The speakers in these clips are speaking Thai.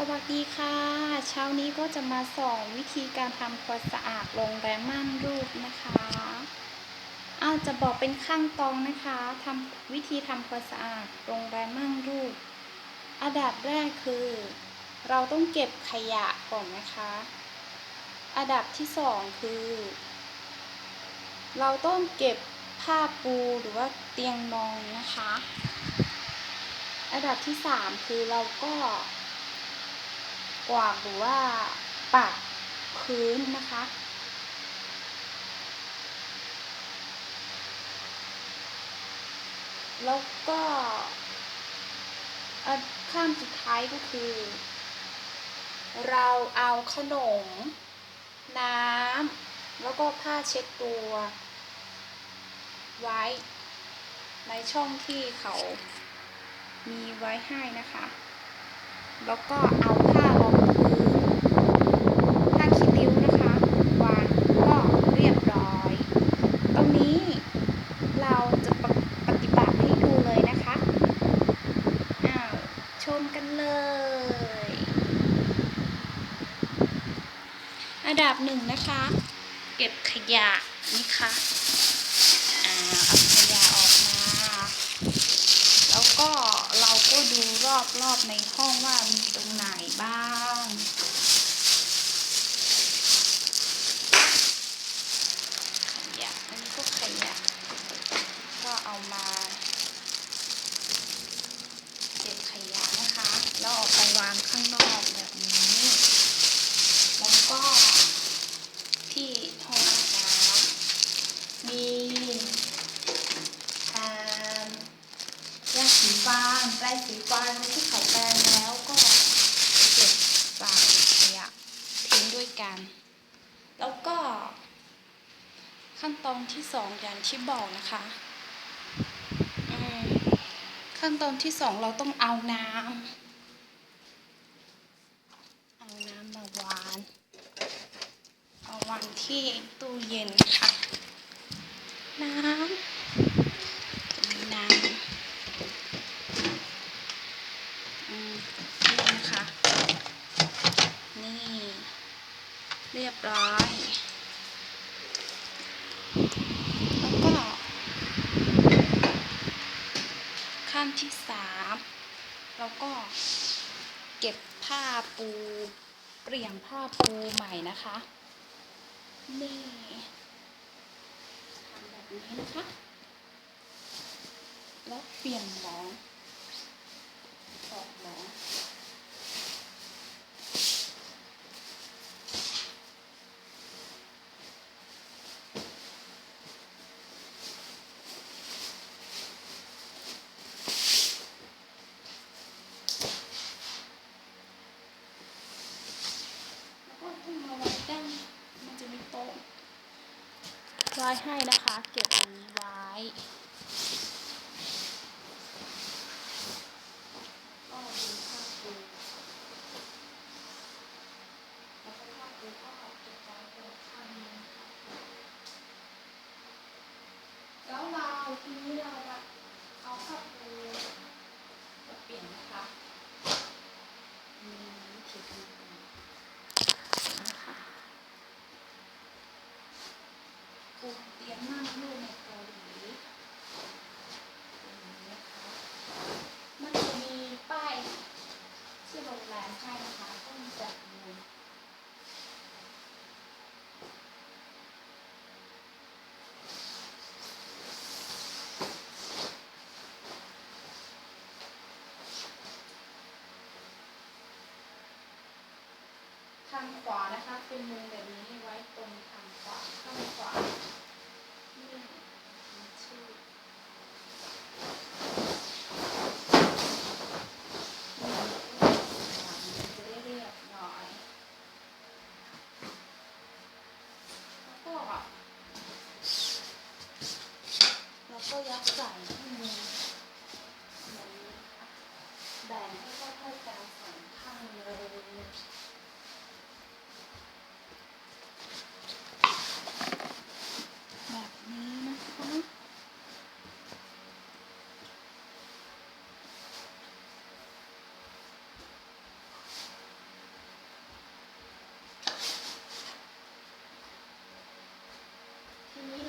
สวัสดีค่ะ เช้านี้ก็จะมาสอนวิธีการทำความสะอาดโรงแรมม่านรูปนะคะอาจะบอกเป็นขั้นตอนนะคะทำวิธีทำความสะอาดโรงแรมม่านรูป อันดับแรกคือ เราต้องเก็บขยะก่อนนะคะอันดับที่สองคือ เราต้องเก็บผ้าปูหรือว่าเตียงนอนนะคะ อันดับที่สามคือเราก็ กวาดหรือว่าปัดพื้นนะคะ แล้วก็ขั้นสุดท้ายก็คือ เราเอาขนม น้ำ แล้วก็ผ้าเช็ดตัว ไว้ ในช่องที่เขามีไว้ให้นะคะ แล้วก็เอาผ้ารองพื้นผ้าคีริ้วนะคะ วางก็เรียบร้อย ตรงนี้เราจะปฏิปฏิบัติให้ดูเลยนะคะ อ้าว ชมกันเลย อันดับหนึ่งนะคะ เก็บขยะนี่ค่ะอ่าเอาขยะออกมา แล้วก็เราก็ดูรอบๆในห้องว่ามีตรงไหนบ้าง ขยะอันนี้ก็ขยะ ก็เอามาเก็บขยะนะคะ แล้วเออกไปวางข้างนอกแบบนี้ แล้วก็ที่ห้องน้ำมีอ่ายาสีฟันแปรงสีฟันที่เขาแปรงแล้วก็เก็บใส่ขยะทิ้งด้วยกัน แล้วก็ ขั้นตอนที่ สองอย่างที่บอกนะคะขั้นตอนที่สองเราต้องเอาน้ำเอาน้ำมาวาน เอาวานที่ตู้เย็นค่ะ น้ำจะมีน้ำอืมนี่นะคะ นี่ เรียบร้อย แล้วก็ ขั้นที่สามแล้วก็เก็บผ้าปูเปลี่ยนผ้าปูใหม่นะคะนี่ทำแบบนี้นะคะ แล้วเปลี่ยนหมอนออกหมอน แล้วก็ต้องมาไว้ด้านมันจะมีโต๊ะ ไว้ให้นะคะ เก็บอันนี้ไว้ ก็ดูภาพดูแล้วก็ภาพดูก็เก็บไว้ตรงข้างนี้ค่ะแล้วเราทีนี้เราจะเอาภาพดูมาเปลี่ยนนะคะมีวิธีการเปลี่ยน นะคะปูเตียงนั่งรูปในเกาหลีอย่างนี้นะคะมันจะมีป้ายที่โรงแรมให้นะคะก็มีแบบนี้ทางขวานะคะ เป็นมุมแบบนี้ไว้ตรงทางขวาข้างขวา นี่มีชื่อนี่จะได้เรียบร้อย แล้วก็แล้วก็ยัดใส่ที่มือแบบนี้ค่ะแบ่งให้เท่าๆกันสองข้างเลย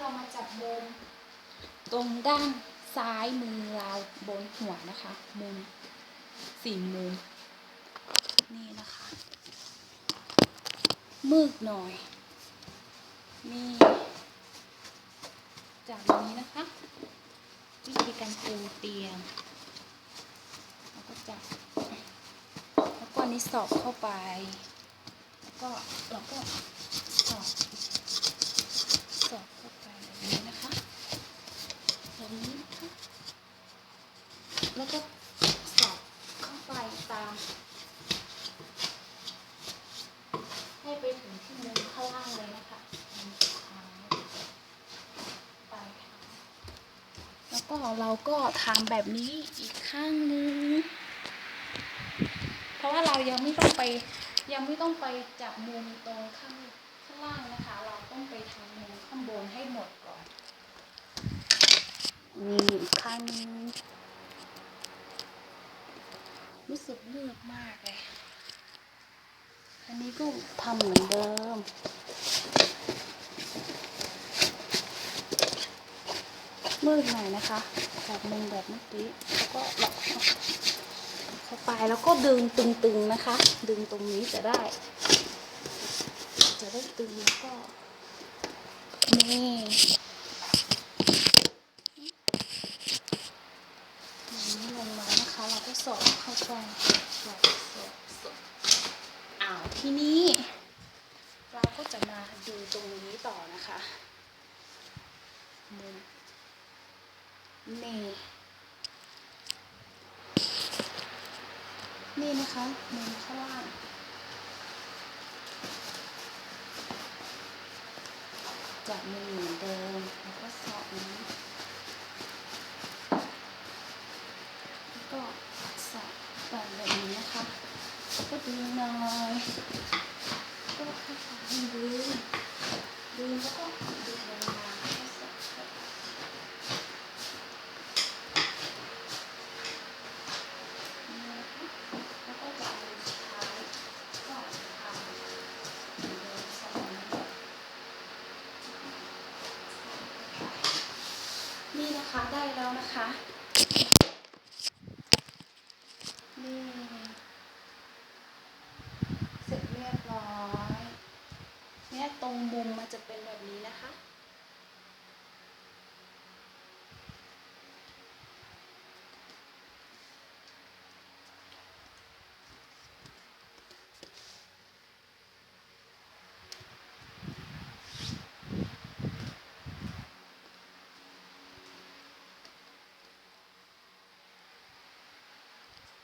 แจั บมุมตรงด้านซ้ายมือเราบนหัวนะคะ มุมสี่มุม นี่นะคะ มืดหน่อย นี่ จากนี้นะคะ วิธีการปูเตียงเราก็จับแล้วก็นนี้สอบเข้าไป แล้วก็เราก็สอบสอบเข้าไปแบบนี้นะคะแบบนี้นะคะ แล้ว ก็สอบเข้าไปตาม ให้ไปถึงที่มุมข้างล่างเลยนะคะท้ายปแล้วก็เราก็ทำแบบนี้อีกข้างนึง เพราะว่าเรายังไม่ต้องไปยังไม่ต้องไปจับมุมตรงข้างข้างล่างนะคะ เราต้องไปทำมุมข้างบนให้หมดก่อน นี่อีกข้างนึง รู้สึกมืดมากเลย อันนี้ก็ทำเหมือนเดิม มืดหน่อยนะคะแบบมุมแบบเมื่อกี้แล้วก็หลอกเข้าไปแล้วก็ดึงตึงๆนะคะ ดึงตรงนี้จะได้ จะได้ตึงแล้วก็นี่อย่างนี้ลงมา สอดเข้าไปสอดสอดสอดอ้าวทีนี้ เราก็จะมาดูตรงนี้ต่อนะคะมุมนี่นี่นะคะมุมข้างล่างจับมือเหมือนเดิมแล้วก็สอบนี้แล้วก็สอบแบบนี้นะคะ ก็ดึงหน่อยก็ค่อยๆดึงดึงแล้วก็ดึงลงมาให้สุดนี่นะคะแล้วก็จะเอาสุดท้ายก็ทำเหมือนเดิมสองนี่นะคะได้แล้วนะคะ นี่ เสร็จเรียบร้อย เนี่ยตรงมุมมันจะเป็นแบบนี้นะคะ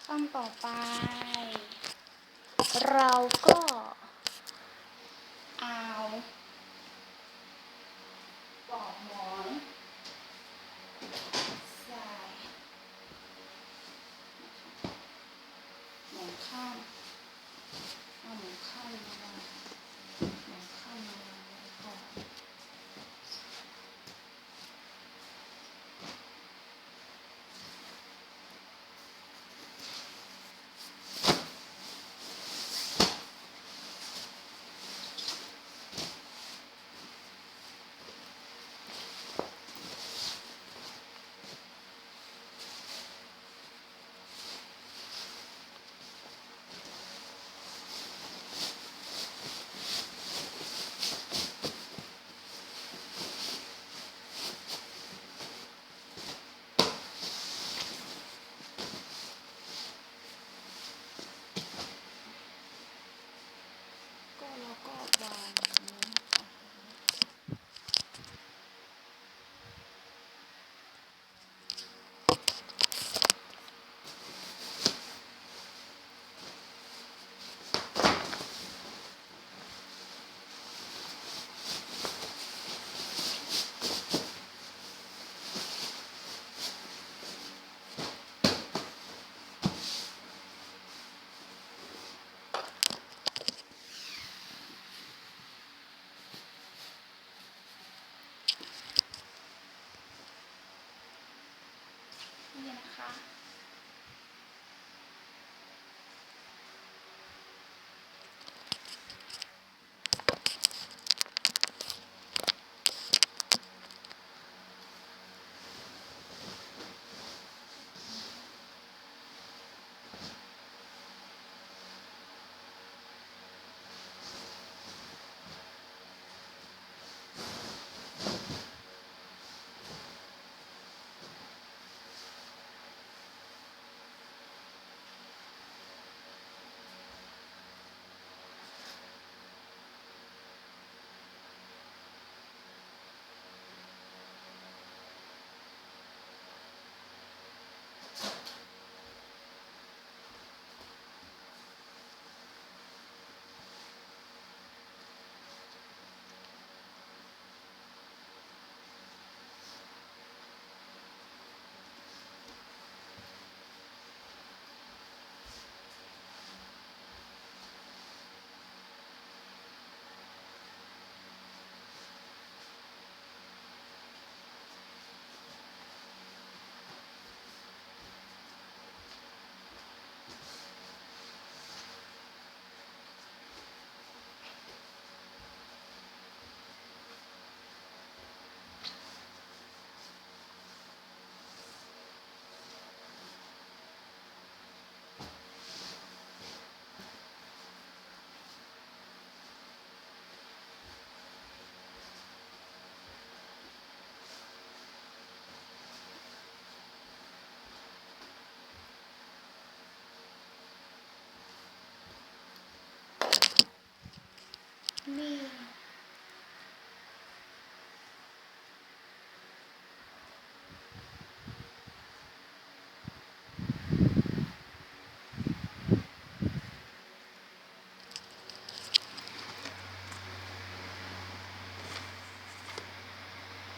ขั้นต่อไป เราก็เอาปอกหมอนใส่หมอนข้าง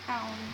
เ